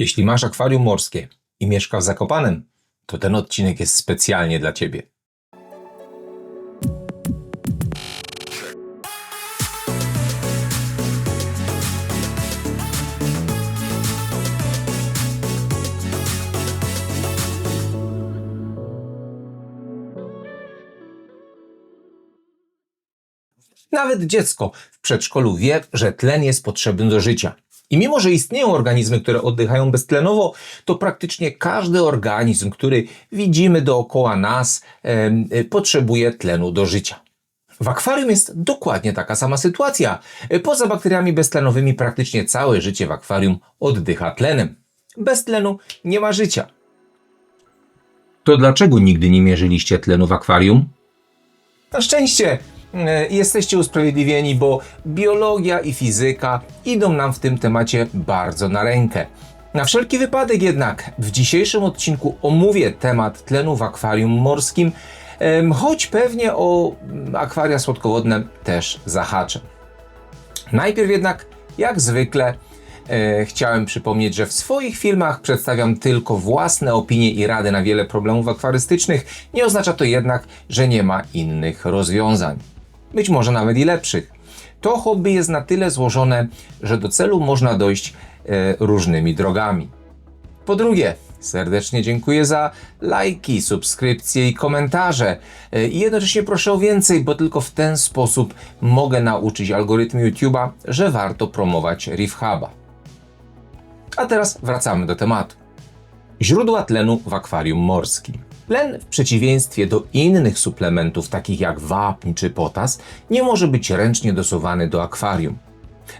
Jeśli masz akwarium morskie i mieszkasz w Zakopanem, to ten odcinek jest specjalnie dla Ciebie. Nawet dziecko w przedszkolu wie, że tlen jest potrzebny do życia. I mimo, że istnieją organizmy, które oddychają beztlenowo, to praktycznie każdy organizm, który widzimy dookoła nas, y, potrzebuje tlenu do życia. W akwarium jest dokładnie taka sama sytuacja. Y, Poza bakteriami beztlenowymi praktycznie całe życie w akwarium oddycha tlenem. Bez tlenu nie ma życia. To dlaczego nigdy nie mierzyliście tlenu w akwarium? Na szczęście e, jesteście usprawiedliwieni, bo biologia i fizyka idą nam w tym temacie bardzo na rękę. Na wszelki wypadek jednak w dzisiejszym odcinku omówię temat tlenu w akwarium morskim, choć pewnie o mm, akwaria słodkowodne też zahaczę. Najpierw jednak, jak zwykle, e, chciałem przypomnieć, że w swoich filmach przedstawiam tylko własne opinie i rady na wiele problemów akwarystycznych. Nie oznacza to jednak, że nie ma innych rozwiązań. Być może nawet i lepszych. To hobby jest na tyle złożone, że do celu można dojść e, różnymi drogami. Po drugie, serdecznie dziękuję za lajki, subskrypcje i komentarze. E, I jednocześnie proszę o więcej, bo tylko w ten sposób mogę nauczyć algorytm YouTube'a, że warto promować Reef Huba. A teraz wracamy do tematu. Źródła tlenu w akwarium morskim. Tlen, w przeciwieństwie do innych suplementów, takich jak wapń czy potas, nie może być ręcznie dosowany do akwarium.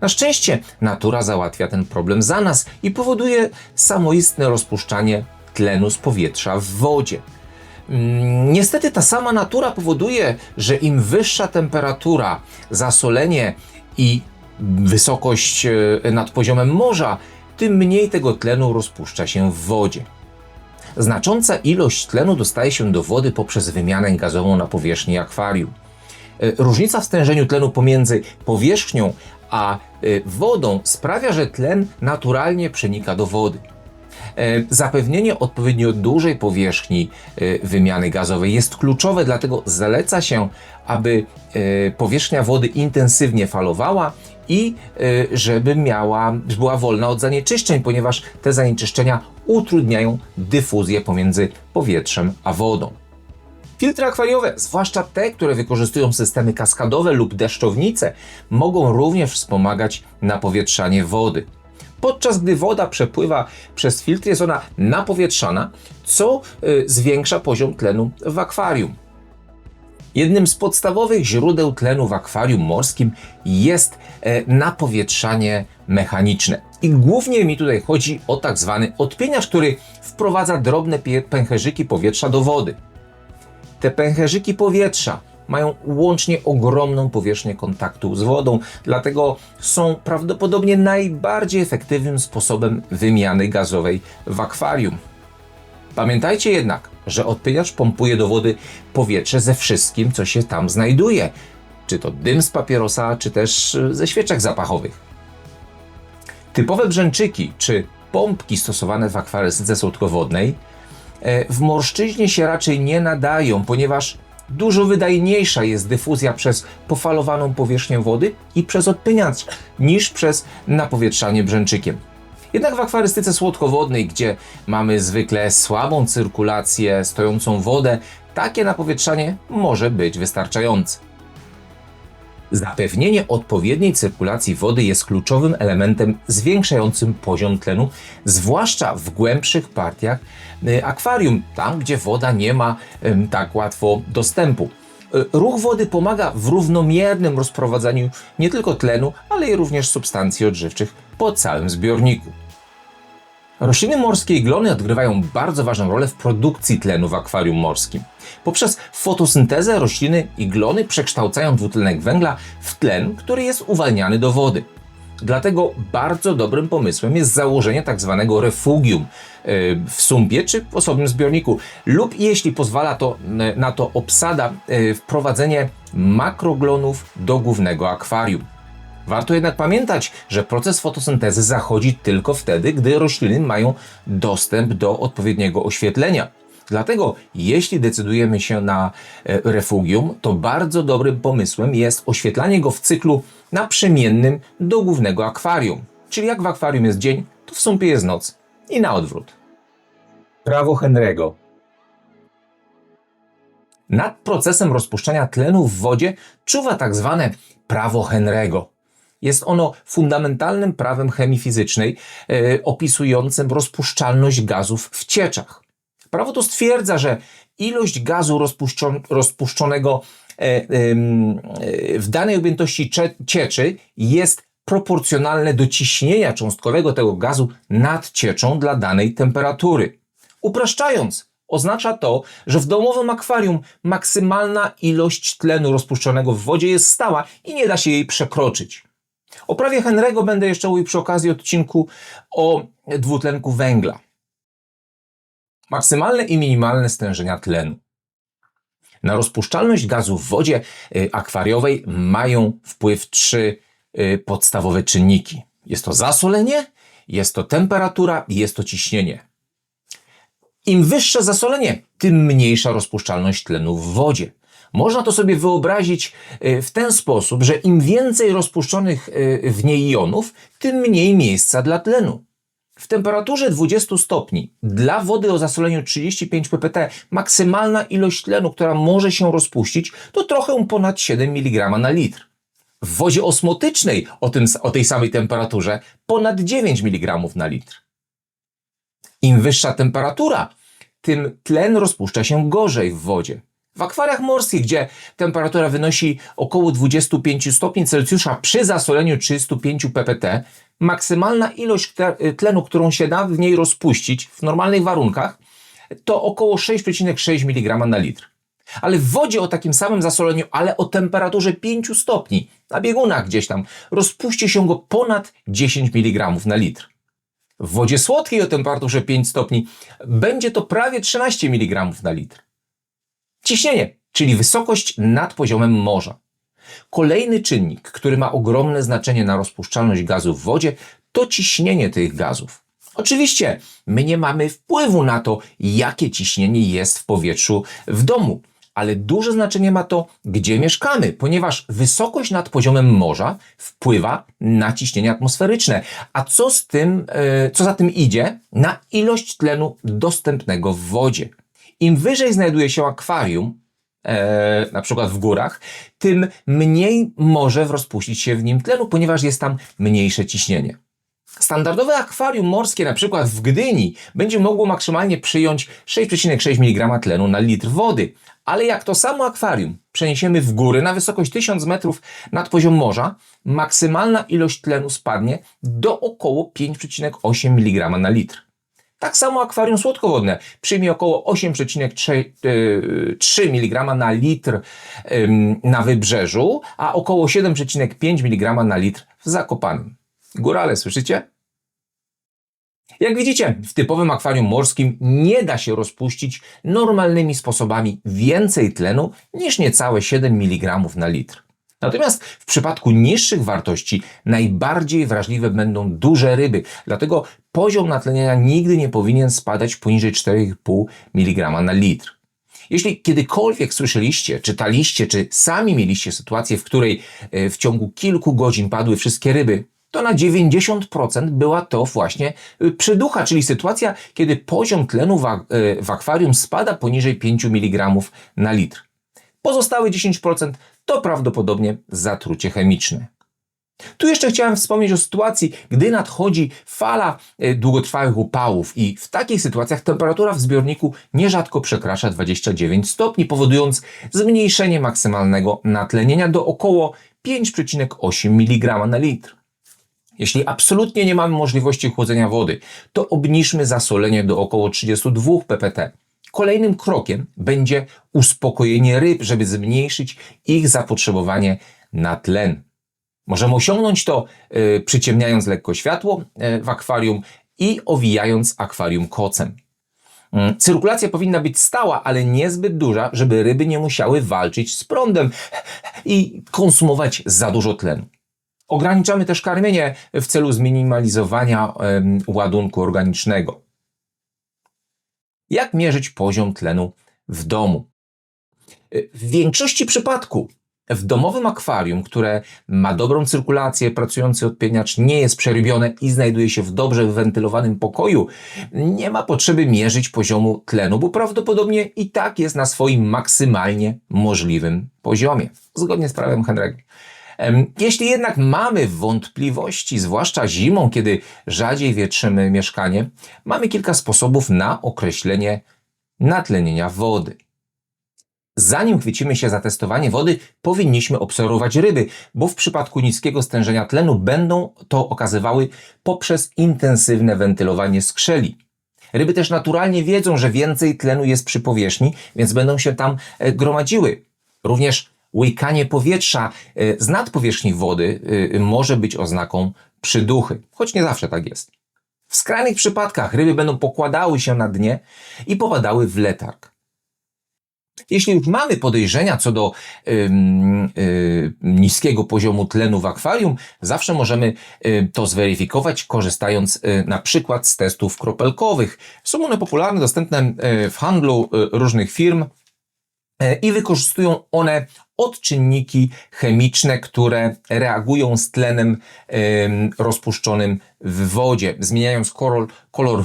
Na szczęście natura załatwia ten problem za nas i powoduje samoistne rozpuszczanie tlenu z powietrza w wodzie. Mm, Niestety ta sama natura powoduje, że im wyższa temperatura, zasolenie i wysokość e, nad poziomem morza, tym mniej tego tlenu rozpuszcza się w wodzie. Znacząca ilość tlenu dostaje się do wody poprzez wymianę gazową na powierzchni akwarium. E, Różnica w stężeniu tlenu pomiędzy powierzchnią a e, wodą sprawia, że tlen naturalnie przenika do wody. E, Zapewnienie odpowiednio dużej powierzchni wymiany gazowej jest kluczowe, dlatego zaleca się, aby powierzchnia wody intensywnie falowała i e, żeby miała, była wolna od zanieczyszczeń, ponieważ te zanieczyszczenia utrudniają dyfuzję pomiędzy powietrzem a wodą. Filtry akwariowe, zwłaszcza te, które wykorzystują systemy kaskadowe lub deszczownice, mogą również wspomagać napowietrzanie wody. Podczas gdy woda przepływa przez filtr, jest ona napowietrzana, co y, zwiększa poziom tlenu w akwarium. Jednym z podstawowych źródeł tlenu w akwarium morskim jest e, napowietrzanie mechaniczne. I głównie mi tutaj chodzi o tak zwany odpieniacz, który wprowadza drobne pęcherzyki powietrza do wody. Te pęcherzyki powietrza mają łącznie ogromną powierzchnię kontaktu z wodą, dlatego są prawdopodobnie najbardziej efektywnym sposobem wymiany gazowej w akwarium. Pamiętajcie jednak, że odpyniacz pompuje do wody powietrze ze wszystkim, co się tam znajduje. Czy to dym z papierosa, czy też y, ze świeczek zapachowych. Typowe brzęczyki czy pompki stosowane w akwarystyce słodkowodnej e, w morszczyźnie się raczej nie nadają, ponieważ dużo wydajniejsza jest dyfuzja przez pofalowaną powierzchnię wody i przez odpyniacz niż przez napowietrzanie brzęczykiem. Jednak w akwarystyce słodkowodnej, gdzie mamy zwykle słabą cyrkulację, stojącą wodę, takie napowietrzanie może być wystarczające. Zapewnienie odpowiedniej cyrkulacji wody jest kluczowym elementem zwiększającym poziom tlenu, zwłaszcza w głębszych partiach y, akwarium, tam gdzie woda nie ma tak łatwo dostępu. Y, Ruch wody pomaga w równomiernym rozprowadzaniu nie tylko tlenu, ale i również substancji odżywczych po całym zbiorniku. Rośliny morskie i glony odgrywają bardzo ważną rolę w produkcji tlenu w akwarium morskim. Poprzez fotosyntezę rośliny i glony przekształcają dwutlenek węgla w tlen, który jest uwalniany do wody. Dlatego bardzo dobrym pomysłem jest założenie tak zwanego refugium yy, w sumpie czy w osobnym zbiorniku, lub jeśli pozwala to, na to obsada, yy, wprowadzenie makroglonów do głównego akwarium. Warto jednak pamiętać, że proces fotosyntezy zachodzi tylko wtedy, gdy rośliny mają dostęp do odpowiedniego oświetlenia. Dlatego, jeśli decydujemy się na e, refugium, to bardzo dobrym pomysłem jest oświetlanie go w cyklu naprzemiennym do głównego akwarium. Czyli jak w akwarium jest dzień, to w sumpie jest noc i na odwrót. Prawo Henry'ego. Nad procesem rozpuszczania tlenu w wodzie czuwa tak zwane prawo Henry'ego. Jest ono fundamentalnym prawem chemii fizycznej e, opisującym rozpuszczalność gazów w cieczach. Prawo to stwierdza, że ilość gazu rozpuszczon- rozpuszczonego w danej objętości cieczy jest proporcjonalne do ciśnienia cząstkowego tego gazu nad cieczą dla danej temperatury. Upraszczając, oznacza to, że w domowym akwarium maksymalna ilość tlenu rozpuszczonego w wodzie jest stała i nie da się jej przekroczyć. O prawie Henry'ego będę jeszcze mówił przy okazji odcinku o dwutlenku węgla. Maksymalne i minimalne stężenia tlenu. Na rozpuszczalność gazu w wodzie y, akwariowej mają wpływ trzy y, podstawowe czynniki. Jest to zasolenie, jest to temperatura i jest to ciśnienie. Im wyższe zasolenie, tym mniejsza rozpuszczalność tlenu w wodzie. Można to sobie wyobrazić y, w ten sposób, że im więcej rozpuszczonych w niej jonów, tym mniej miejsca dla tlenu. W temperaturze 20 stopni dla wody o zasoleniu 35 ppt maksymalna ilość tlenu, która może się rozpuścić, to trochę ponad 7 mg na litr. W wodzie osmotycznej o, tym, o tej samej temperaturze ponad 9 mg na litr. Im wyższa temperatura, tym tlen rozpuszcza się gorzej w wodzie. W akwariach morskich, gdzie temperatura wynosi około 25 stopni Celsjusza przy zasoleniu 35 ppt, maksymalna ilość te- tlenu, którą się da w niej rozpuścić w normalnych warunkach, to około 6,6 mg na litr. Ale w wodzie o takim samym zasoleniu, ale o temperaturze 5 stopni, na biegunach gdzieś tam, rozpuści się go ponad 10 mg na litr. W wodzie słodkiej o temperaturze 5 stopni będzie to prawie 13 mg na litr. Ciśnienie, czyli wysokość nad poziomem morza. Kolejny czynnik, który ma ogromne znaczenie na rozpuszczalność gazu w wodzie, to ciśnienie tych gazów. Oczywiście, my nie mamy wpływu na to, jakie ciśnienie jest w powietrzu w domu, ale duże znaczenie ma to, gdzie mieszkamy, ponieważ wysokość nad poziomem morza wpływa na ciśnienie atmosferyczne. A co z tym, e, co za tym idzie, na ilość tlenu dostępnego w wodzie. Im wyżej znajduje się akwarium, e, na przykład w górach, tym mniej może rozpuścić się w nim tlenu, ponieważ jest tam mniejsze ciśnienie. Standardowe akwarium morskie, na przykład w Gdyni, będzie mogło maksymalnie przyjąć 6,6 mg tlenu na litr wody. Ale jak to samo akwarium przeniesiemy w góry na wysokość 1000 metrów nad poziom morza, maksymalna ilość tlenu spadnie do około 5,8 mg na litr. Tak samo akwarium słodkowodne przyjmie około 8,3 mg na litr na wybrzeżu, a około 7,5 mg na litr w Zakopanem. Górale, słyszycie? Jak widzicie, w typowym akwarium morskim nie da się rozpuścić normalnymi sposobami więcej tlenu niż niecałe 7 mg na litr. Natomiast w przypadku niższych wartości najbardziej wrażliwe będą duże ryby, dlatego poziom natlenienia nigdy nie powinien spadać poniżej 4,5 mg na litr. Jeśli kiedykolwiek słyszeliście, czytaliście, czy sami mieliście sytuację, w której e, w ciągu kilku godzin padły wszystkie ryby, to na 90% była to właśnie y, przyducha, czyli sytuacja, kiedy poziom tlenu w, w akwarium spada poniżej 5 mg na litr. Pozostałe 10% to prawdopodobnie zatrucie chemiczne. Tu jeszcze chciałem wspomnieć o sytuacji, gdy nadchodzi fala y, długotrwałych upałów i w takich sytuacjach temperatura w zbiorniku nierzadko przekracza 29 stopni, powodując zmniejszenie maksymalnego natlenienia do około 5,8 mg na litr. Jeśli absolutnie nie mamy możliwości chłodzenia wody, to obniżmy zasolenie do około 32 ppt. Kolejnym krokiem będzie uspokojenie ryb, żeby zmniejszyć ich zapotrzebowanie na tlen. Możemy osiągnąć to y, przyciemniając lekko światło y, w akwarium i owijając akwarium kocem. Mm, Cyrkulacja powinna być stała, ale niezbyt duża, żeby ryby nie musiały walczyć z prądem i konsumować za dużo tlenu. Ograniczamy też karmienie w celu zminimalizowania ładunku organicznego. Jak mierzyć poziom tlenu w domu? Y, W większości przypadków w domowym akwarium, które ma dobrą cyrkulację, pracujący odpieniacz nie jest przerybione i znajduje się w dobrze wentylowanym pokoju, nie ma potrzeby mierzyć poziomu tlenu, bo prawdopodobnie i tak jest na swoim maksymalnie możliwym poziomie, zgodnie z prawem Henry'ego. Jeśli jednak mamy wątpliwości, zwłaszcza zimą, kiedy rzadziej wietrzymy mieszkanie, mamy kilka sposobów na określenie natlenienia wody. Zanim chwycimy się za testowanie wody, powinniśmy obserwować ryby, bo w przypadku niskiego stężenia tlenu będą to okazywały poprzez intensywne wentylowanie skrzeli. Ryby też naturalnie wiedzą, że więcej tlenu jest przy powierzchni, więc będą się tam e, gromadziły. Również łykanie powietrza e, z nadpowierzchni wody e, może być oznaką przyduchy, choć nie zawsze tak jest. W skrajnych przypadkach ryby będą pokładały się na dnie i popadały w letarg. Jeśli już mamy podejrzenia co do ym, y, niskiego poziomu tlenu w akwarium, zawsze możemy y, to zweryfikować korzystając y, na przykład z testów kropelkowych. Są one popularne, dostępne y, w handlu y, różnych firm y, i wykorzystują one odczynniki chemiczne, które reagują z tlenem ym, rozpuszczonym w wodzie, zmieniając kolor, kolor y,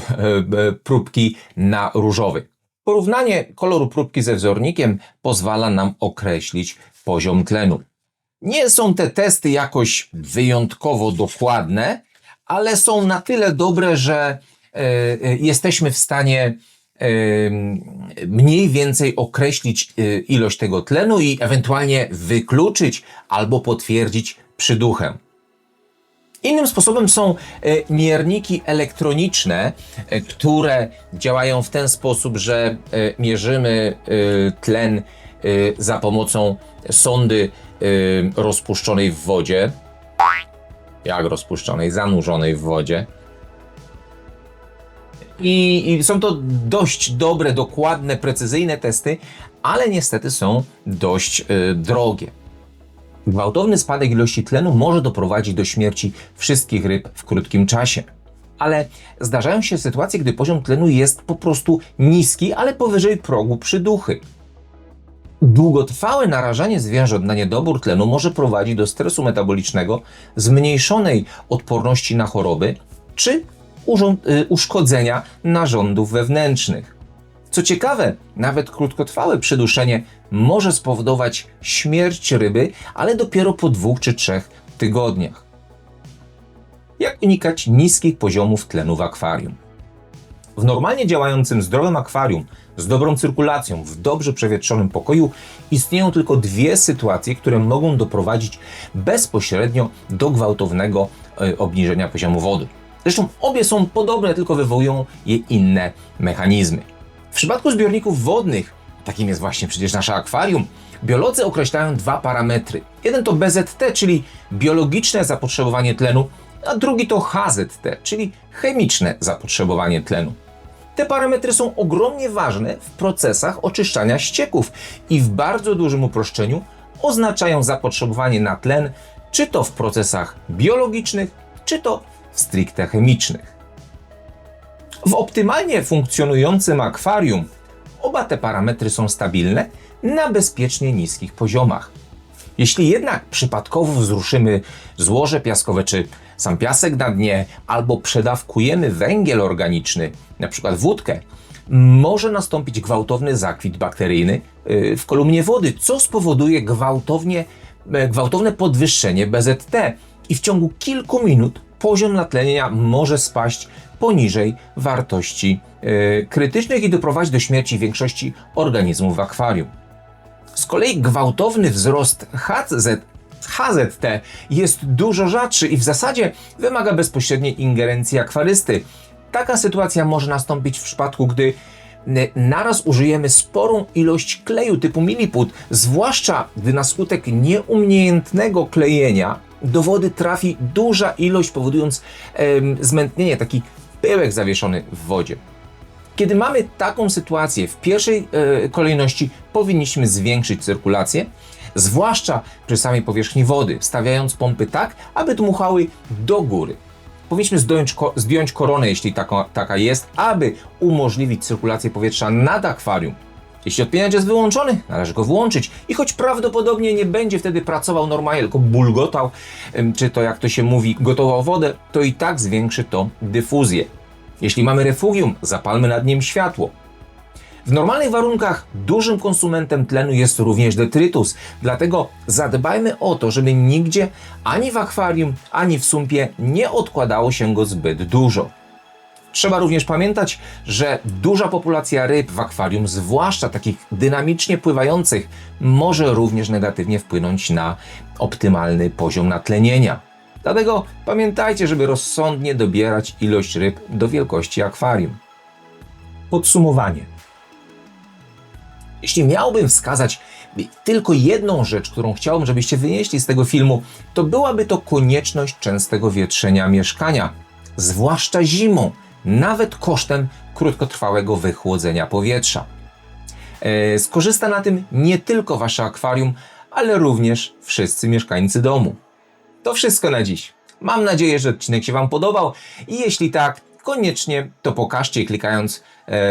y, próbki na różowy. Porównanie koloru próbki ze wzornikiem pozwala nam określić poziom tlenu. Nie są te testy jakoś wyjątkowo dokładne, ale są na tyle dobre, że e, e, jesteśmy w stanie e, mniej więcej określić e, ilość tego tlenu i ewentualnie wykluczyć albo potwierdzić przyduchę. Innym sposobem są e, mierniki elektroniczne, e, które działają w ten sposób, że e, mierzymy tlen za pomocą sondy rozpuszczonej w wodzie. Jak rozpuszczonej? Zanurzonej w wodzie. I, I są to dość dobre, dokładne, precyzyjne testy, ale niestety są dość e, drogie. Gwałtowny spadek ilości tlenu może doprowadzić do śmierci wszystkich ryb w krótkim czasie. Ale zdarzają się sytuacje, gdy poziom tlenu jest po prostu niski, ale powyżej progu przyduchy. Długotrwałe narażanie zwierząt na niedobór tlenu może prowadzić do stresu metabolicznego, zmniejszonej odporności na choroby czy y, uszkodzenia narządów wewnętrznych. Co ciekawe, nawet krótkotrwałe przyduszenie może spowodować śmierć ryby, ale dopiero po dwóch czy trzech tygodniach. Jak unikać niskich poziomów tlenu w akwarium? W normalnie działającym zdrowym akwarium z dobrą cyrkulacją, w dobrze przewietrzonym pokoju istnieją tylko dwie sytuacje, które mogą doprowadzić bezpośrednio do gwałtownego e, obniżenia poziomu wody. Zresztą obie są podobne, tylko wywołują je inne mechanizmy. W przypadku zbiorników wodnych, takim jest właśnie przecież nasze akwarium, biolodzy określają dwa parametry. Jeden to BZT, czyli biologiczne zapotrzebowanie tlenu, a drugi to HZT, czyli chemiczne zapotrzebowanie tlenu. Te parametry są ogromnie ważne w procesach oczyszczania ścieków i w bardzo dużym uproszczeniu oznaczają zapotrzebowanie na tlen, czy to w procesach biologicznych, czy to stricte chemicznych. W optymalnie funkcjonującym akwarium oba te parametry są stabilne na bezpiecznie niskich poziomach. Jeśli jednak przypadkowo wzruszymy złoże piaskowe czy sam piasek na dnie, albo przedawkujemy węgiel organiczny, np. wódkę, może nastąpić gwałtowny zakwit bakteryjny yy, w kolumnie wody, co spowoduje gwałtownie, e, gwałtowne podwyższenie BZT i w ciągu kilku minut poziom natlenienia może spaść poniżej wartości yy, krytycznych i doprowadzić do śmierci większości organizmów w akwarium. Z kolei gwałtowny wzrost HZ, HZT jest dużo rzadszy i w zasadzie wymaga bezpośredniej ingerencji akwarysty. Taka sytuacja może nastąpić w przypadku, gdy naraz użyjemy sporą ilość kleju typu miliput, zwłaszcza gdy na skutek nieumiejętnego klejenia do wody trafi duża ilość, powodując zmętnienie, taki pyłek zawieszony w wodzie. Kiedy mamy taką sytuację, w pierwszej e, kolejności powinniśmy zwiększyć cyrkulację, zwłaszcza przy samej powierzchni wody, stawiając pompy tak, aby dmuchały do góry. Powinniśmy zdjąć, zdjąć koronę, jeśli taka, taka jest, aby umożliwić cyrkulację powietrza nad akwarium. Jeśli odpinacz jest wyłączony, należy go włączyć i choć prawdopodobnie nie będzie wtedy pracował normalnie, tylko bulgotał, czy to jak to się mówi, gotował wodę, to i tak zwiększy to dyfuzję. Jeśli mamy refugium, zapalmy nad nim światło. W normalnych warunkach dużym konsumentem tlenu jest również detrytus, dlatego zadbajmy o to, żeby nigdzie, ani w akwarium, ani w sumpie nie odkładało się go zbyt dużo. Trzeba również pamiętać, że duża populacja ryb w akwarium, zwłaszcza takich dynamicznie pływających, może również negatywnie wpłynąć na optymalny poziom natlenienia. Dlatego pamiętajcie, żeby rozsądnie dobierać ilość ryb do wielkości akwarium. Podsumowanie. Jeśli miałbym wskazać tylko jedną rzecz, którą chciałbym, żebyście wynieśli z tego filmu, to byłaby to konieczność częstego wietrzenia mieszkania, zwłaszcza zimą, nawet kosztem krótkotrwałego wychłodzenia powietrza. E, Skorzysta na tym nie tylko wasze akwarium, ale również wszyscy mieszkańcy domu. To wszystko na dziś. Mam nadzieję, że odcinek się Wam podobał i jeśli tak, koniecznie to pokażcie klikając e,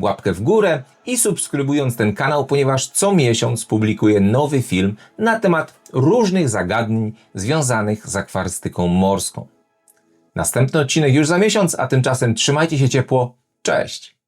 łapkę w górę i subskrybując ten kanał, ponieważ co miesiąc publikuję nowy film na temat różnych zagadnień związanych z akwarystyką morską. Następny odcinek już za miesiąc, a tymczasem trzymajcie się ciepło. Cześć!